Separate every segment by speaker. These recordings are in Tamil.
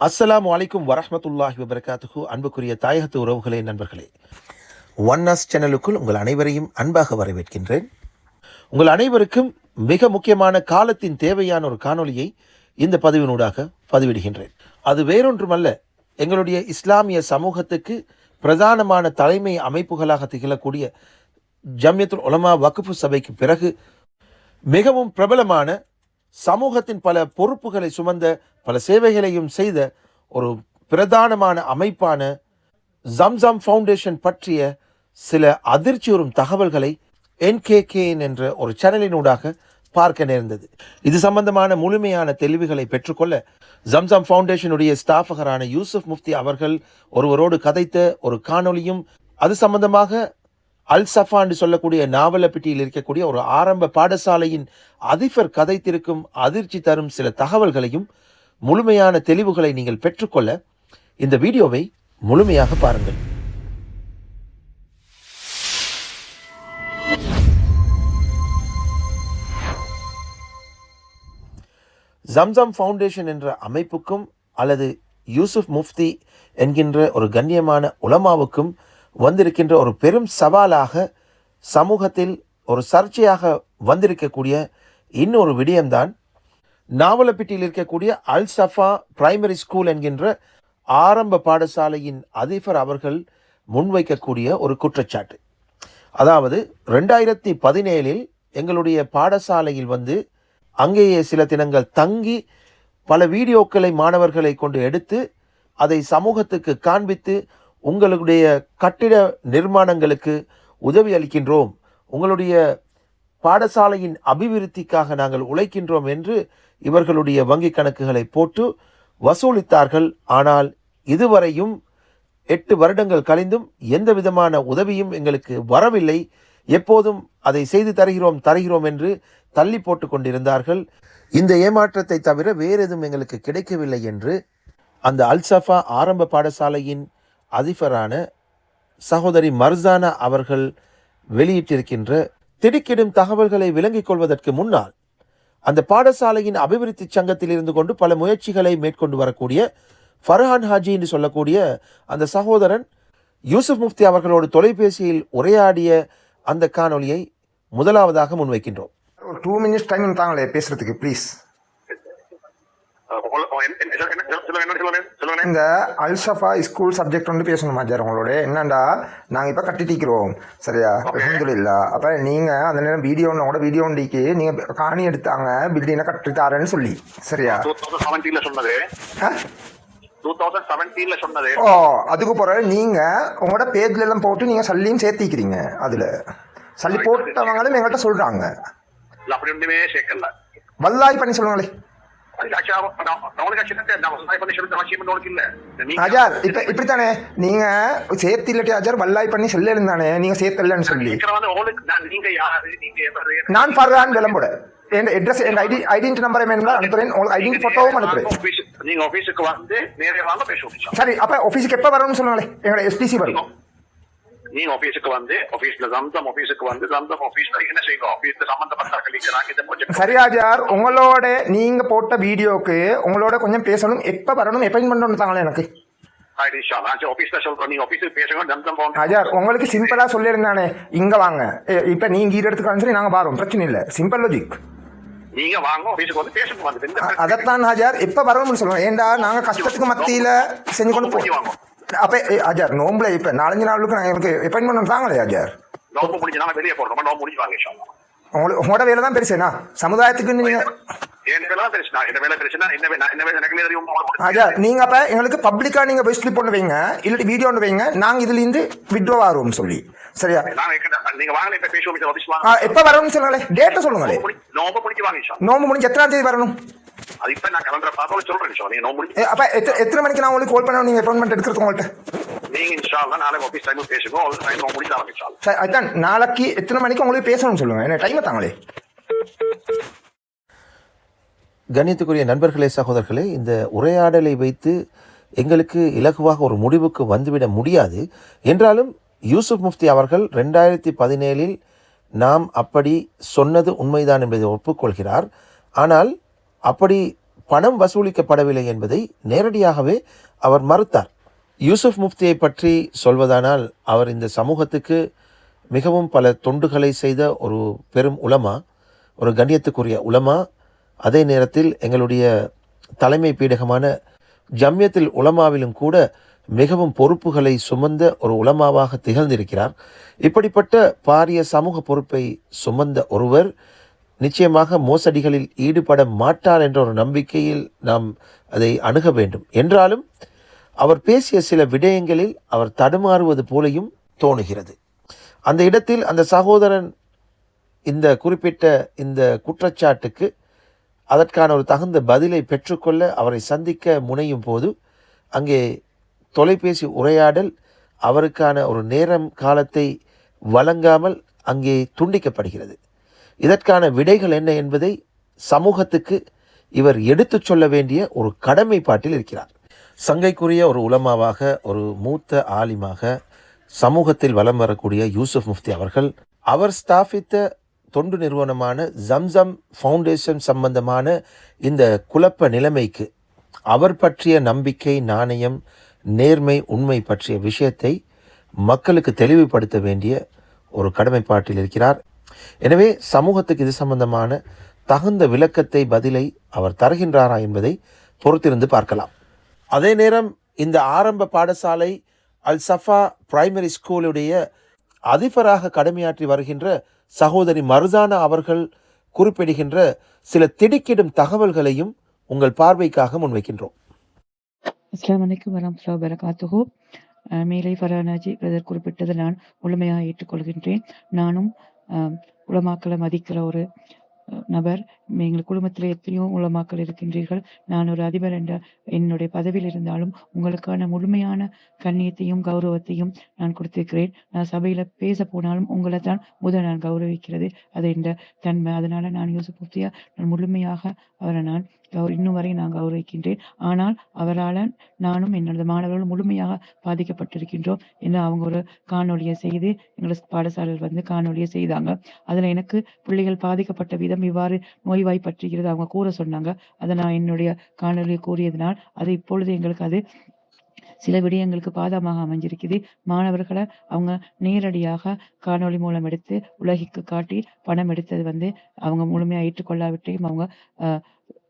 Speaker 1: அஸ்லாம் அலைக்கும் வரமத்துல்லாஹி வபரகாத்துகு அன்புக்குரிய தாயகத்து உறவுகளே நண்பர்களே. ஒன் அஸ் சேனலுக்குள் உங்கள் அனைவரையும் அன்பாக வரவேற்கின்றேன். உங்கள் அனைவருக்கும் மிக முக்கியமான காலத்தின் தேவையான ஒரு காணொளியை இந்த பதிவினூடாக பதிவிடுகின்றேன். அது வேறொன்றுமல்ல எங்களுடைய இஸ்லாமிய சமூகத்துக்கு பிரதானமான தலைமை அமைப்புகளாக திகழக்கூடிய ஜம்யத்துல் உலமா வக்ஃபு சபைக்கு பிறகு மிகவும் பிரபலமான சமூகத்தின் பல பொறுப்புகளை சுமந்த பல சேவைகளையும் செய்த ஒரு பிரதானமான அமைப்பான ஜம்சம் ஃபவுண்டேஷன் பற்றிய சில அதிர்ச்சி வரும் தகவல்களை என்கேகேஎன் என்ற ஒரு சேனலினூடாக பார்க்க நேர்ந்தது. இது சம்பந்தமான முழுமையான தெளிவுகளை பெற்றுக்கொள்ள ஜம்சம் ஃபவுண்டேஷனுடைய ஸ்டாஃபகரான யூசுப் முஃப்தி அவர்கள் ஒருவரோடு கதைத்த ஒரு காணொளியும் அது சம்பந்தமாக அல் சஃபா சொல்லக்கூடிய நாவலப்பிட்டியில் இருக்கக்கூடிய ஒரு ஆரம்ப பாடசாலையின் அதிபர் கதைத்திருக்கும் அதிர்ச்சி தரும் சில தகவல்களையும் முழுமையான தெளிவுகளை நீங்கள் பெற்றுக்கொள்ள இந்த வீடியோவை முழுமையாக பாருங்கள். ஜம்சம் ஃபவுண்டேஷன் என்ற அமைப்புக்கும் அல்லது யூசுப் முஃப்தி என்கின்ற ஒரு கண்ணியமான உலமாவுக்கும் வந்திருக்கின்ற ஒரு பெரும் சவாலாக சமூகத்தில் ஒரு சர்ச்சையாக வந்திருக்கக்கூடிய இன்னொரு விடயம்தான் நாவலப்பிட்டியில் இருக்கக்கூடிய அல் சஃபா பிரைமரி ஸ்கூல் என்கின்ற ஆரம்ப பாடசாலையின் அதிபர் அவர்கள் முன்வைக்கக்கூடிய ஒரு குற்றச்சாட்டு. அதாவது ரெண்டாயிரத்தி பதினேழில் எங்களுடைய பாடசாலையில் வந்து அங்கேயே சில தினங்கள் தங்கி பல வீடியோக்களை மாணவர்களை கொண்டு எடுத்து அதை சமூகத்துக்கு காண்பித்து உங்களுடைய கட்டிட நிர்மாணங்களுக்கு உதவி அளிக்கின்றோம். உங்களுடைய பாடசாலையின் அபிவிருத்திக்காக நாங்கள் உழைக்கின்றோம் என்று இவர்களுடைய வங்கி கணக்குகளை போட்டு வசூலித்தார்கள். ஆனால் இதுவரையும் எட்டு வருடங்கள் கழிந்தும் எந்த விதமான உதவியும் எங்களுக்கு வரவில்லை. எப்போதும் அதை செய்து தருகிறோம் தருகிறோம் என்று தள்ளி போட்டு கொண்டிருந்தார்கள். இந்த ஏமாற்றத்தை தவிர வேறு எதுவும் எங்களுக்கு கிடைக்கவில்லை என்று அந்த அல்சஃபா ஆரம்ப பாடசாலையின் அதிபரான சகோதரி மர்சானா அவர்கள் வெளியிட்டிருக்கின்ற திடுக்கிடும் தகவல்களை விளங்கிக் கொள்வதற்கு முன்னால் அந்த பாடசாலையின் அபிவிருத்தி சங்கத்தில் இருந்து கொண்டு பல முயற்சிகளை மேற்கொண்டு வரக்கூடிய ஃபர்ஹான் ஹாஜி என்று சொல்லக்கூடிய அந்த சகோதரன் யூசுப் முஃப்தி அவர்களோடு தொலைபேசியில் உரையாடிய அந்த காணொலியை முதலாவதாக முன்வைக்கின்றோம்.
Speaker 2: ஒரு டூ மினிட்ஸ் டைமிங் தாங்களே பேசுறதுக்கு ப்ளீஸ் இந்த அல்சஃபா ஸ்கூல் சப்ஜெக்ட் வந்து பேசணுமா சார் உங்களோட? என்னண்டா? நாங்கள் இப்போ கட்டிட்டிக்கிறோம் சரியா? அலமதுல்லா அப்போ நீங்கள் அந்த நேரம் வீடியோ கூட வீடியோ ஒண்டிக்கு நீங்கள் காணி எடுத்தாங்க பில்டிங்கை கட்டித்தாரேன்னு சொல்லி. சரியா? ஓ அதுக்கு பிறகு நீங்கள் உங்களோட பேஜ்ல எல்லாம் போட்டு நீங்கள் சல்லியும் சேர்த்திக்கிறீங்க அதில். சல்லி போட்டவங்களும் எங்கள்கிட்ட சொல்கிறாங்க வல்லாய் பண்ணி சொல்லுங்களே. அஜார் இப்ப இப்படித்தானே? நீங்க சேர்த்து இல்லாட்டி அஜார் வல்லாய் பண்ணி செல்ல இருந்தானே நீங்க சேர்த்தலன்னு சொல்லி.
Speaker 3: நான்
Speaker 2: ஃபர்ரான் விளம்புட என் அட்ரஸ் என் ஐடி ஐடென்டி நம்பரை வேணுங்களா அனுப்புறேன். உங்களுக்கு ஐடென்டி போட்டோவும் அனுப்புறேன்.
Speaker 3: வாங்க office- நீங்க ஆபீஸுக்கு வந்து நேரே வாங்க பேசுவோம்
Speaker 2: சரி அப்ப ஆஃபீஸுக்கு எப்போ வரணும்னு சொல்லுங்களேன். எங்களோட எஸ்டிசி வரும்.
Speaker 3: நீங்க ஆபீஸுக்கு வந்து ஆபீஸ்ல ஜம்சம் ஆபீஸுக்கு வந்து ஜம்சம் ஆபீஸ்ல என்ன செய்யுங்க? ஆபீஸ்ல சம்பந்தப்பட்ட இருக்கிறாங்க இதை கொஞ்சம்
Speaker 2: சரி அஜார் உங்களோட நீங்க போட்ட வீடியோக்கு உங்களோட கொஞ்சம் பேசணும். எப்போ வரணும் எப்போ பண்ணணும் தாங்களே எனக்கு. உங்களுக்கு சிம்பிளா சொல்லியிருந்தானே இங்க வாங்க. இப்ப நீங்க ஈடு எடுத்துக்கலாம் சரி நாங்க வரோம். பிரச்சனை இல்லை. சிம்பிள் லாஜிக்
Speaker 3: நீங்க வாங்க ஆபீஸுக்கு வந்து பேசுங்க. இந்த
Speaker 2: அதைத்தான் ஹஜார் எப்ப வரணும்னு சொல்லுவோம் ஏண்டா நாங்க கஷ்டத்துக்கு மத்தியில செஞ்சு கொண்டு போவோம் அப்ப ஏ, அஜார் நோம்புல இப்ப நாலஞ்சு நாளுக்கு நாங்க எனக்கு அப்பாயின்மெண்ட் தாங்களே அஜார்.
Speaker 3: நோம்பு முடிஞ்சு வெளியே போறோம். நோம்பு முடிஞ்சு வாங்க இன்ஷா அல்லாஹ்.
Speaker 2: உங்களுக்கு உங்களோட வேலை தான் பெருசுனா சமுதாயத்துக்கு நீங்க
Speaker 3: என் வேலை தான். தெரியுது என்ன வேலை தெரியுதுன்னா என்ன வே- என்ன வேலை எனக்கு தெரியும் உங்களுக்கு
Speaker 2: அஜார் நீங்க அப்ப எங்களுக்கு பப்ளிக்கா நீங்க வெஸ்ட் கிளிப் ஒன்று வைங்க இல்லாட்டி வீடியோ ஒன்று வைங்க நாங்க இதுல இருந்து விட்ரோ ஆகிறோம் சொல்லி. சரியா? எப்ப வரணும்னு சொல்லுங்களேன் டேட்டை சொல்லுங்களே.
Speaker 3: நோம்பு முடிஞ்சு
Speaker 2: எத்தனாம் தேதி வரணும்?
Speaker 3: அது இப்ப நான் கலந்துற சொல்றேன். நீங்க
Speaker 2: அப்ப எத்தனை மணிக்கு நான் உங்களுக்கு கால் பண்ணணும்? நீங்க அப்பாயின்மெண்ட் எடுக்கிறது உங்கள்கிட்ட
Speaker 3: நீங்க இன்ஷா அல்லாஹ் நாளைக்கு ஆபீஸ் டைம் பேசுங்க. ஒரு டைம் நோம்பு முடிஞ்சு வாங்க இன்ஷா அல்லாஹ்.
Speaker 2: சரி அதான் நாளைக்கு எத்தனை மணிக்கு உங்களுக்கு பேசணும்னு சொல்லுங்க. என்ன டைமை தாங்களே?
Speaker 1: கண்ணியத்துக்குரிய நண்பர்களே சகோதரர்களே இந்த உரையாடலை வைத்து எங்களுக்கு இலகுவாக ஒரு முடிவுக்கு வந்துவிட முடியாது. என்றாலும் யூசுப் முஃப்தி அவர்கள் ரெண்டாயிரத்தி பதினேழில் நாம் அப்படி சொன்னது உண்மைதான் என்பதை ஒப்புக்கொள்கிறார். ஆனால் அப்படி பணம் வசூலிக்கப்படவில்லை என்பதை நேரடியாகவே அவர் மறுத்தார். யூசுப் முஃப்தியை பற்றி சொல்வதானால் அவர் இந்த சமூகத்துக்கு மிகவும் பல தொண்டுகளை செய்த ஒரு பெரும் உலமா ஒரு கண்ணியத்துக்குரிய உலமா. அதே நேரத்தில் எங்களுடைய தலைமை பீடகமான ஜம்யத்தில் உலமாவிலும் கூட மிகவும் பொறுப்புகளை சுமந்த ஒரு உலமாவாக திகழ்ந்திருக்கிறார். இப்படிப்பட்ட பாரிய சமூக பொறுப்பை சுமந்த ஒருவர் நிச்சயமாக மோசடிகளில் ஈடுபட மாட்டார் என்ற ஒரு நம்பிக்கையில் நாம் அதை அணுக வேண்டும். என்றாலும் அவர் பேசிய சில விடயங்களில் அவர் தடுமாறுவது போலையும் தோணுகிறது. அந்த இடத்தில் அந்த சகோதரன் இந்த குறிப்பிட்ட இந்த குற்றச்சாட்டுக்கு அதற்கான ஒரு தகுந்த பதிலை பெற்றுக்கொள்ள அவரை சந்திக்க முனையும் போது அங்கே தொலைபேசி உரையாடல் அவருக்கான ஒரு நேரம் காலத்தை வழங்காமல் அங்கே துண்டிக்கப்படுகிறது. இதற்கான விடைகள் என்ன என்பதை சமூகத்துக்கு இவர் எடுத்துச் சொல்ல வேண்டிய ஒரு கடமைப்பாட்டில் இருக்கிறார். சங்கைக்குரிய ஒரு உலமாவாக ஒரு மூத்த ஆலிமாக சமூகத்தில் வலம் வரக்கூடிய யூசுப் முஃப்தி அவர்கள் அவர் ஸ்தாபித்த தொண்டு நிறுவனமான ஜம்சம் ஃபவுண்டேஷன் சம்பந்தமான இந்த குழப்ப நிலைமைக்கு அவர் பற்றிய நம்பிக்கை நாணயம் நேர்மை உண்மை பற்றிய விஷயத்தை மக்களுக்கு தெளிவுபடுத்த வேண்டிய ஒரு கடமைப்பாட்டில் இருக்கிறார். எனவே சமூகத்துக்கு இது சம்பந்தமான தகுந்த விளக்கத்தை பதிலை அவர் தருகின்றாரா என்பதை பொறுத்திருந்து பார்க்கலாம். அதே நேரம் இந்த ஆரம்ப பாடசாலை அல் சஃபா பிரைமரி ஸ்கூலுடைய அதிபராக கடமையாற்றி வருகின்ற சகோதரி மருதானா அவர்கள் குறிப்பிடுகின்ற சில திடுக்கிடும் தகவல்களையும் உங்கள் பார்வைக்காக முன்வைக்கின்றோம்.
Speaker 4: அஸ்லாம் வலைக்கம் வரமத்துல்லா வரகாத்துகோ மேலே ஃபரானாஜி பிரதர் குறிப்பிட்டதை நான் முழுமையாக ஏற்றுக்கொள்கின்றேன். நானும் உலமாக்களை மதிக்கிற ஒரு நபர். எங்கள் குடும்பத்தில் எத்தனையோ உலமாக்கள் இருக்கின்றீர்கள். நான் ஒரு அதிபர் என்ற என்னுடைய பதவியில் இருந்தாலும் உங்களுக்கான முழுமையான கண்ணியத்தையும் கௌரவத்தையும் நான் கொடுத்திருக்கிறேன். நான் சபையில பேச போனாலும் உங்களை தான் முதல் நான் கௌரவிக்கிறது. அது என்ற தன்மை. அதனால நான் யூசுப் முஃப்தியா நான் முழுமையாக அவரை நான் இன்னும் வரை நான் கௌரவிக்கின்றேன். ஆனால் அவரால் நானும் என்னோட மாணவர்களும் முழுமையாக பாதிக்கப்பட்டிருக்கின்றோம் என்ன அவங்க ஒரு காணொலியை செய்து எங்களை பாடசாலையில் வந்து காணொலியை செய்தாங்க. அதுல எனக்கு பிள்ளைகள் பாதிக்கப்பட்ட விதம் இவ்வாறு நோய்வாய்ப்பற்றுகிறது அவங்க கூற சொன்னாங்க. அதை நான் என்னுடைய காணொளியை கூறியதனால் அது இப்பொழுது எங்களுக்கு அது சில விடயங்களுக்கு பாதமாக அமைஞ்சிருக்குது. மாணவர்களை அவங்க நேரடியாக காணொளி மூலம் எடுத்து உலகிற்கு காட்டி பணம் எடுத்தது வந்து அவங்க முழுமையா ஏற்றுக்கொள்ளாவிட்டையும் அவங்க ஆஹ்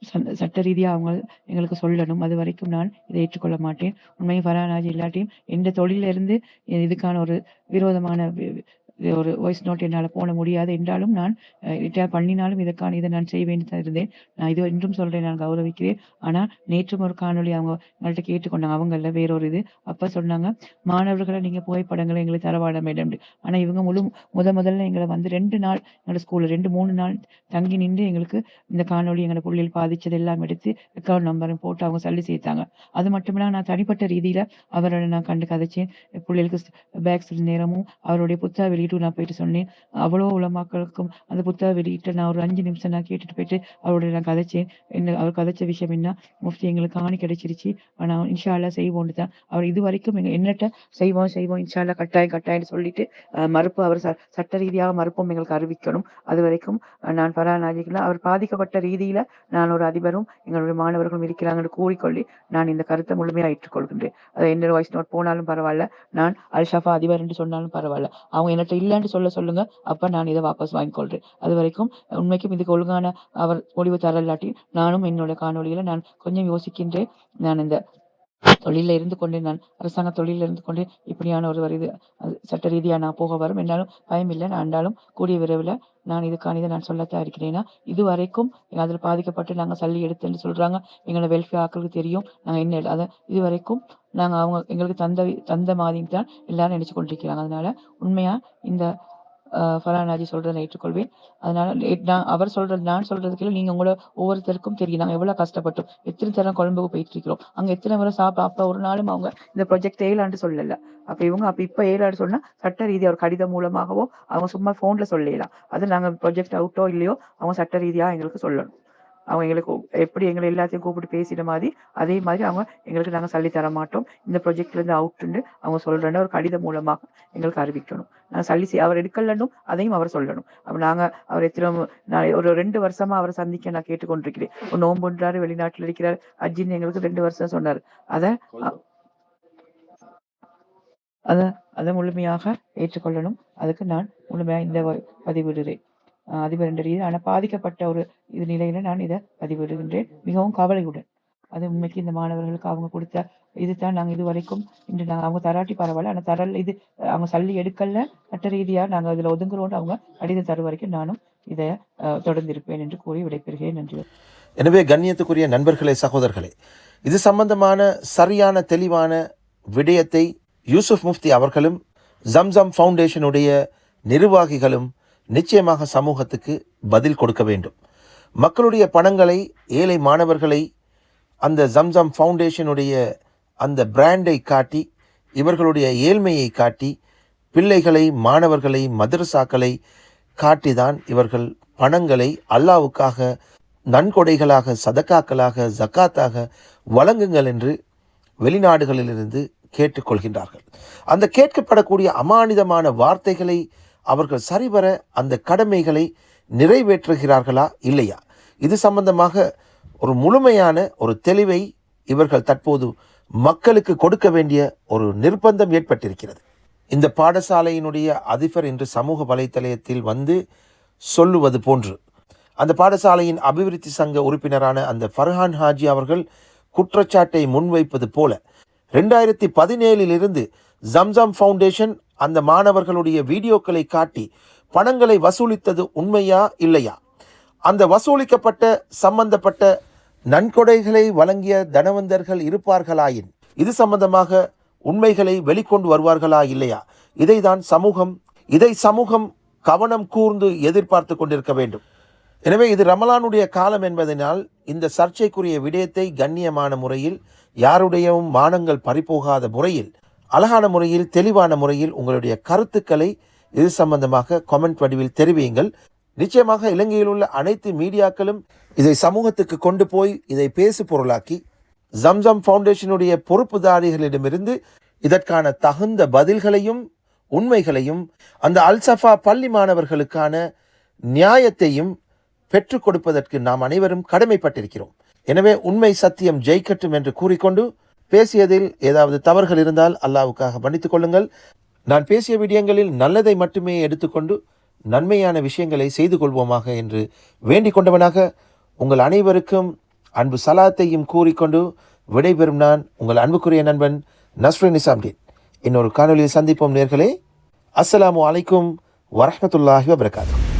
Speaker 4: சட்ட- ரீதியாக ரீதியா அவங்க எங்களுக்கு சொல்லணும். அது வரைக்கும் நான் இதை ஏற்றுக்கொள்ள மாட்டேன். உண்மையை ஃபரானாஜி இல்லாட்டியும் எந்த தொழிலிருந்து இதுக்கான ஒரு விரோதமான வி- ஒரு வாய்ஸ் நோட் என்னால் போட முடியாது. என்றாலும் நான் ரிட்டையர் பண்ணினாலும் இதற்கான இதை நான் செய்ய இருந்தேன். நான் இது இன்றும் சொல்கிறேன் நான் கௌரவிக்கிறேன். ஆனால் நேற்றும் ஒரு காணொளி அவங்க எங்கள்கிட்ட கேட்டுக்கொண்டாங்க. அவங்கள வேறொரு இது. அப்போ சொன்னாங்க மாணவர்களை நீங்கள் புகைப்படங்களை எங்களுக்கு தரவாட மேடம் ஆனால் இவங்க முழு முத முதல்ல எங்களை வந்து ரெண்டு நாள் எங்களோட ஸ்கூலில் ரெண்டு மூணு நாள் தங்கி நின்று எங்களுக்கு இந்த காணொளி எங்களோட புள்ளியில் பாதிச்சது எல்லாம் எடுத்து அக்கௌண்ட் நம்பரும் போட்டு அவங்க சல்லி செய்தாங்க அது மட்டும் இல்லாம நான் தனிப்பட்ட ரீதியில் அவரோட நான் கண்டு கதைச்சேன். பிள்ளைகளுக்கு பேக்ஸ் நேரமும் அவருடைய புத்தக வெளியீட்டு நான் போயிட்டு சொன்னேன். அவ்வளோ உலமாக்களுக்கும் அந்த புத்தக வெளியிட்ட நான் ஒரு அஞ்சு நிமிஷம் நான் கேட்டுட்டு போயிட்டு அவரோட நான் கதைச்சேன். என்ன அவர் கதைச்ச விஷயம் என்ன? முஃப்தி எங்களுக்கு காணி கிடைச்சிருச்சு. ஆனால் இன்ஷால்லா செய்வோம்னு தான். அவர் இது வரைக்கும் எங்க என்னட்ட செய்வோம் செய்வோம் இன்ஷால்லா கட்டாயம் கட்டாயம்னு சொல்லிட்டு மறுப்பு அவர் ச- சட்ட ரீதியாக மறுப்பும் எங்களுக்கு அறிவிக்கணும். அது வரைக்கும் நான் பராநாஜிக்கலாம் அவர் பாதிக்கப்பட்ட ரீதியில நான் ஒரு அதிபரும் எங்களுடைய மாணவர்களும் இருக்கிறாங்கன்னு கூறிக்கொள்ளி நான் இந்த கருத்தை முழுமையாக ஏற்றுக்கொள்கின்றேன். அது என்ன வாய்ஸ் நோட் போனாலும் பரவாயில்ல. நான் அல் ஷஃபா அதிபர் என்று சொன்னாலும் பரவாயில்ல. அவங்க என்னட்ட இல்லைன்னு சொல்ல சொல்லுங்க. அப்ப நான் இதை வாபஸ் வாங்கிக்கொள்றேன். அது வரைக்கும் உண்மைக்கும் இதுக்கு ஒழுங்கான அவர் முடிவு தரலாட்டி நானும் என்னோட காணொளியில நான் கொஞ்சம் யோசிக்கின்றேன். நான் இந்த தொழில இருந்து கொண்டு நான் அரசாங்க தொழில இருந்து கொண்டு இப்படியான ஒரு இது அது சட்ட ரீதியாக நான் போக வரும். என்னாலும் பயம் இல்லை. நான் என்றாலும் கூடிய விரைவில் நான் இதுக்கான இதை நான் சொல்லத்தான் இருக்கிறேன்னா இது வரைக்கும் அதில் பாதிக்கப்பட்டு நாங்கள் சல்லி எடுத்துன்னு சொல்கிறாங்க எங்களோட வெல்ஃபேர் ஆக்களுக்கு தெரியும். நாங்கள் என்ன அதை இது வரைக்கும் நாங்கள் அவங்க எங்களுக்கு தந்த தந்த மாதிரி தான் எல்லாரும் நினைச்சு கொண்டிருக்கிறாங்க. அதனால உண்மையா இந்த ஆஹ் அஜி சொல்றதை நான் ஏற்றுக்கொள்வேன். அதனால நான் அவர் சொல்றது நான் சொல்றதுக்கு இல்லை நீங்க உங்களோட ஒவ்வொருத்தருக்கும் தெரியும். நாங்கள் எவ்வளவு கஷ்டப்பட்டோம். எத்தனை தரம் குழம்புக்கு போயிட்டு இருக்கிறோம் அங்க எத்தனை முறை சாப்பிட அப்ப ஒரு நாளும் அவங்க இந்த ப்ராஜெக்ட் ஏழாண்டு சொல்லல. அப்ப இவங்க அப்ப இப்ப ஏழாண்டு சொன்னா சட்ட ரீதியா ஒரு கடிதம் மூலமாகவோ அவங்க சும்மா போன்ல சொல்லலாம் அது நாங்க ப்ராஜெக்ட் அவுட்டோ இல்லையோ அவங்க சட்ட ரீதியா எங்களுக்கு சொல்லணும். அவங்க எங்களுக்கு எப்படி எங்களை எல்லாத்தையும் கூப்பிட்டு பேசின மாதிரி அதே மாதிரி அவங்க எங்களுக்கு நாங்கள் சல்லி தர மாட்டோம். இந்த ப்ரொஜெக்ட்ல இருந்து அவுட்டுன்னு அவங்க சொல்றேன்னு ஒரு கடிதம் மூலமாக எங்களுக்கு அறிவிக்கணும். நான் சல்லி செய்- அவர் எடுக்கலன்னும் அதையும் அவர் சொல்லணும். அப்போ நாங்க அவர் எத்தனை நான் ஒரு ரெண்டு வருஷமா அவரை சந்திக்க நான் கேட்டுக்கொண்டிருக்கிறேன். ஒரு நோன்புன்றாரு வெளிநாட்டுல இருக்கிறார். அஜின்னு எங்களுக்கு ரெண்டு வருஷம் சொன்னார். அத அதை அத அதை முழுமையாக ஏற்றுக்கொள்ளணும். அதுக்கு நான் முழுமையா இந்த வ- பதிவிடுகிறேன் அதிபர் என்ற ரீதியில் ஆனால் பாதிக்கப்பட்ட ஒரு இது நிலையில நான் இதை பதிவிடுகின்றேன். மிகவும் கவலையுடன். அது உண்மைக்கு இந்த மாணவர்களுக்கு அவங்க கொடுத்த இதுதான் நாங்கள் இது வரைக்கும் இன்று நாங்கள் அவங்க தராட்டி பரவாயில்ல. ஆனால் தரல் இது அவங்க சல்லி எடுக்கல. சட்ட ரீதியாக நாங்கள் இதில் ஒதுங்குறோன்னு அவங்க கடிதம் தரும் வரைக்கும் நானும் இதை தொடர்ந்திருப்பேன் தொடர்ந்து இருப்பேன் என்று கூறி விடைபெறுகிறேன். நன்றி.
Speaker 1: எனவே கண்ணியத்துக்குரிய நண்பர்களே சகோதரர்களே இது சம்பந்தமான சரியான தெளிவான விடயத்தை யூசுப் முஃப்தி அவர்களும் ஜம்சம் ஃபவுண்டேஷனுடைய நிர்வாகிகளும் நிச்சயமாக சமூகத்துக்கு பதில் கொடுக்க வேண்டும். மக்களுடைய பணங்களை ஏழை மாணவர்களை அந்த ஜம்சம் ஃபவுண்டேஷனுடைய அந்த பிராண்டை காட்டி இவர்களுடைய ஏழ்மையை காட்டி பிள்ளைகளை மாணவர்களை மதரசாக்களை காட்டிதான் இவர்கள் பணங்களை அல்லாவுக்காக நன்கொடைகளாக சதக்காக்களாக ஜக்காத்தாக வழங்குங்கள் என்று வெளிநாடுகளிலிருந்து கேட்டுக்கொள்கின்றார்கள். அந்த கேட்கப்படக்கூடிய அமானிதமான வார்த்தைகளை அவர்கள் சரிவர அந்த கடமைகளை நிறைவேற்றுகிறார்களா இல்லையா? இது சம்பந்தமாக ஒரு முழுமையான ஒரு தெளிவை இவர்கள் தற்போது மக்களுக்கு கொடுக்க வேண்டிய ஒரு நிர்பந்தம் ஏற்பட்டிருக்கிறது. இந்த பாடசாலையினுடைய அதிபர் இன்று சமூக வலைத்தளத்தில் வந்து சொல்லுவது போன்று அந்த பாடசாலையின் அபிவிருத்தி சங்க உறுப்பினரான அந்த ஃபர்ஹான் ஹாஜி அவர்கள் குற்றச்சாட்டை முன்வைப்பது போல ரெண்டாயிரத்தி பதினேழிலிருந்து ஜம்சம் ஃபவுண்டேஷன் அந்த மாணவர்களுடைய வீடியோக்களை காட்டி பணங்களை வசூலித்தது உண்மையா இல்லையா? அந்த வசூலிக்கப்பட்ட சம்பந்தப்பட்ட நன்கொடைகளை வழங்கிய தனவந்தர்கள் இருப்பார்களாயின் இது சம்பந்தமாக உண்மைகளை வெளிக்கொண்டு வருவார்களா இல்லையா? இதைதான் சமூகம் இதை சமூகம் கவனம் கூர்ந்து எதிர்பார்த்து கொண்டிருக்க வேண்டும். எனவே இது ரமலானுடைய காலம் என்பதனால் இந்த சர்ச்சைக்குரிய விடயத்தை கண்ணியமான முறையில் யாருடையவும் மானங்கள் பறிபோகாத முறையில் அழகான முறையில் தெளிவான முறையில் உங்களுடைய கருத்துக்களை இது சம்பந்தமாக கமெண்ட் வடிவில் தெரிவியுங்கள். நிச்சயமாக இலங்கையில் உள்ள அனைத்து மீடியாக்களும் இதை சமூகத்துக்கு கொண்டு போய் இதை பேசு பொருளாக்கி ஜம்சம் ஃபவுண்டேஷனுடைய பொறுப்புதாரிகளிடமிருந்து இதற்கான தகுந்த பதில்களையும் உண்மைகளையும் அந்த அல்சஃபா பள்ளி மாணவர்களுக்கான நியாயத்தையும் பெற்றுக் கொடுப்பதற்கு நாம் அனைவரும் கடமைப்பட்டிருக்கிறோம். எனவே உண்மை சத்தியம் ஜெயிக்கட்டும் என்று கூறிக்கொண்டு பேசியதில் ஏதாவது தவறுகள் இருந்தால் அல்லாவுக்காக மன்னித்துக் கொள்ளுங்கள். நான் பேசிய விடயங்களில் நல்லதை மட்டுமே எடுத்துக்கொண்டு நன்மையான விஷயங்களை செய்து கொள்வோமாக என்று வேண்டிக் கொண்டவனாக உங்கள் அனைவருக்கும் அன்பு சலாத்தையும் கூறிக்கொண்டு விடைபெறும் நான் உங்கள் அன்புக்குரிய நண்பன் நஸ்ரின் நிசாம்டீன். இன்னொரு காணொலியில் சந்திப்போம் நேர்களே. அஸ்ஸலாமு அலைக்கும் வரமத்துல்லாஹி வபரகாத்துஹு.